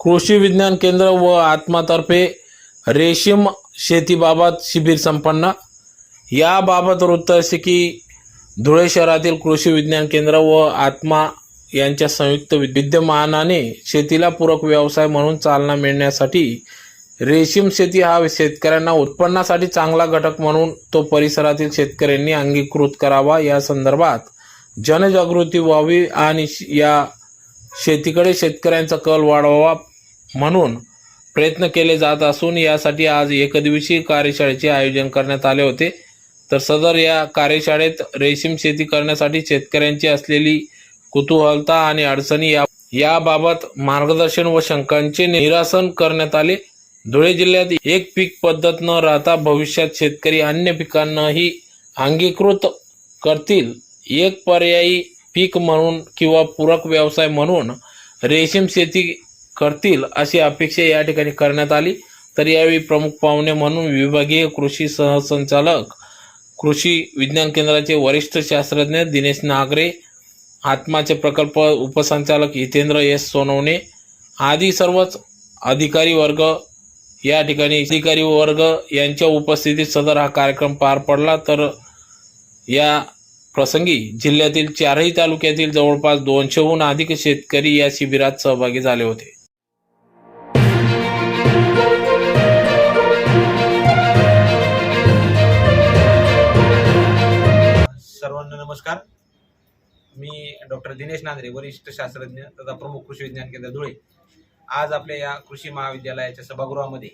कृषी विज्ञान केंद्र व आत्मातर्फे रेशीम शेतीबाबत शिबिर संपन्न. याबाबत वृत्त असे की धुळे शहरातील कृषी विज्ञान केंद्र व आत्मा यांच्या संयुक्त विद्यमानाने शेतीला पूरक व्यवसाय म्हणून चालना मिळण्यासाठी रेशीम शेती हा शेतकऱ्यांना उत्पन्नासाठी चांगला घटक म्हणून तो परिसरातील शेतकऱ्यांनी अंगीकृत करावा. या संदर्भात जनजागृती व्हावी आणि श- या शेतीकडे शेतकऱ्यांचा कल वाढवावा. म्हणून प्रयत्न केले जात असून यासाठी आज एकदिवसीय कार्यशाळेचे आयोजन करण्यात आले होते. तर सदर या कार्यशाळेत रेशीम शेती करण्यासाठी शेतकऱ्यांची असलेली कुतूहलता आणि अडचणी या याबाबत मार्गदर्शन व शंकांचे निरासन करण्यात आले. धुळे जिल्ह्यात एक पीक पद्धत न राहता भविष्यात शेतकरी अन्य पिकांनाही अंगीकृत करतील. एक पर्यायी पीक म्हणून किंवा पूरक व्यवसाय म्हणून रेशीम शेती करतील अशी अपेक्षा या ठिकाणी करण्यात आली. तर यावेळी प्रमुख पाहुणे म्हणून विभागीय कृषी सहसंचालक कृषी विज्ञान केंद्राचे वरिष्ठ शास्त्रज्ञ दिनेश नागरे आत्माचे प्रकल्प उपसंचालक हितेंद्र एस सोनवणे आदी सर्वच अधिकारी वर्ग या ठिकाणी अधिकारी वर्ग यांच्या उपस्थितीत सदर हा कार्यक्रम पार पडला. तर या प्रसंगी जिल्ह्यातील चारही तालुक्यातील जवळपास दोनशेहून अधिक शेतकरी या शिबिरात सहभागी झाले होते. सर्वांना नमस्कार. मी डॉक्टर दिनेश नांद्रे वरिष्ठ शास्त्रज्ञ तथा प्रमुख कृषी विज्ञान केंद्र धुळे. आज आपल्या या कृषी महाविद्यालयाच्या सभागृहामध्ये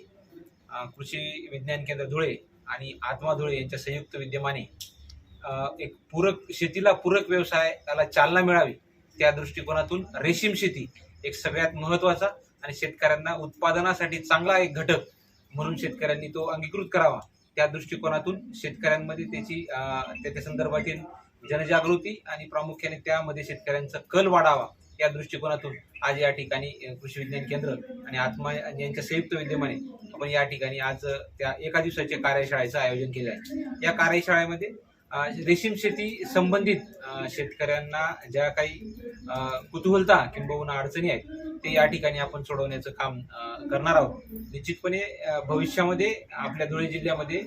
कृषी विज्ञान केंद्र धुळे आणि आत्मा धुळे यांच्या संयुक्त विद्यमाने एक पूरक शेतीला पूरक व्यवसायाला चालना मिळावी त्या दृष्टिकोनातून रेशीम शेती एक सगळ्यात महत्त्वाचा आणि शेतकऱ्यांना उत्पादनासाठी चांगला एक घटक म्हणून शेतकऱ्यांनी तो अंगीकृत करावा. त्या दृष्टिकोनातून शेतकऱ्यांमध्ये त्याची त्याच्या संदर्भातील जनजागृती आणि प्रामुख्याने त्यामध्ये शेतकऱ्यांचा कल वाढावा या दृष्टिकोनातून आज या ठिकाणी कृषी विज्ञान केंद्र आणि आत्मा यांच्या संयुक्त विद्यमाने आपण या ठिकाणी आज त्या एका दिवसाच्या कार्यशाळेचं आयोजन केलं आहे. या कार्यशाळेमध्ये रेशीम शेती संबंधित शेतकऱ्यांना ज्या काही कुतूहलता किंबहुना अडचणी आहेत ते या ठिकाणी आपण सोडवण्याचं काम करणार आहोत. निश्चितपणे भविष्यामध्ये आपल्या धुळे जिल्ह्यामध्ये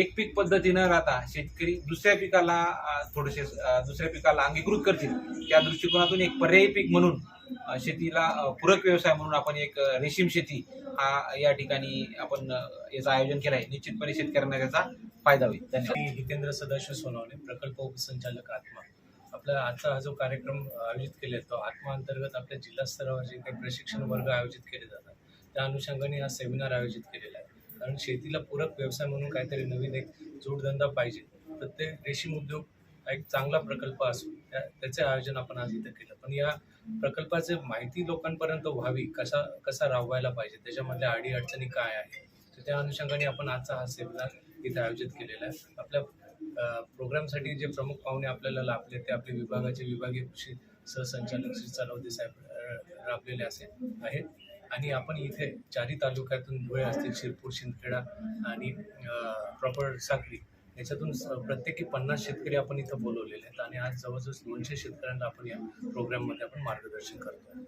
एक पीक पद्धती न राहता शेतकरी दुसऱ्या पिकाला थोडेसे दुसऱ्या पिकाला अंगीकृत करतील. त्या दृष्टिकोनातून एक पर्यायी पीक म्हणून शेतीला पूरक व्यवसाय म्हणून आपण एक रेशीम शेती हा या ठिकाणी आपण याचं आयोजन केलं आहे. निश्चितपणे शेतकऱ्यांना त्याचा फायदा होईल. धन्यवाद. हितेंद्र सदाशिव सोनवणे प्रकल्प उपसंचालक आत्मा. आपला आजचा हा जो कार्यक्रम आयोजित केला तो आत्मा अंतर्गत आपल्या जिल्हा स्तरावर जे काही प्रशिक्षण वर्ग आयोजित केले जातात त्या अनुषंगाने हा सेमिनार आयोजित केलेला आहे. कारण शेतीला पूरक व्यवसाय म्हणून काहीतरी नवीन एक जोडधंदा पाहिजे. तर ते रेशीम उद्योग हा एक चांगला प्रकल्प असून त्या त्याचे आयोजन आपण आज इथं केलं. पण या प्रकल्पाचे माहिती लोकांपर्यंत व्हावी कसा कसा राबवायला पाहिजे त्याच्यामधल्या अडी अडचणी काय आहे तर त्या अनुषंगाने आपण आजचा हा सेमिनार इथे आयोजित केलेला आहे. आपल्या प्रोग्रामसाठी जे प्रमुख पाहुणे आपल्याला लाभले ते आपले विभागाचे विभागीय कृषी सहसंचालक श्री चालवते साहेब राबलेले लाभलेले असे आहेत. आणि आपण इथे चारी तालुक्यातून धुळे असतील शिरपूर शिंदखेडा आणि प्रॉपर साखरी याच्यातून प्रत्येकी पन्नास शेतकरी आपण इथं बोलवलेले आहेत. आणि आज जवळजवळ दोनशे शेतकऱ्यांना आपण या प्रोग्राममध्ये आपण मार्गदर्शन करतो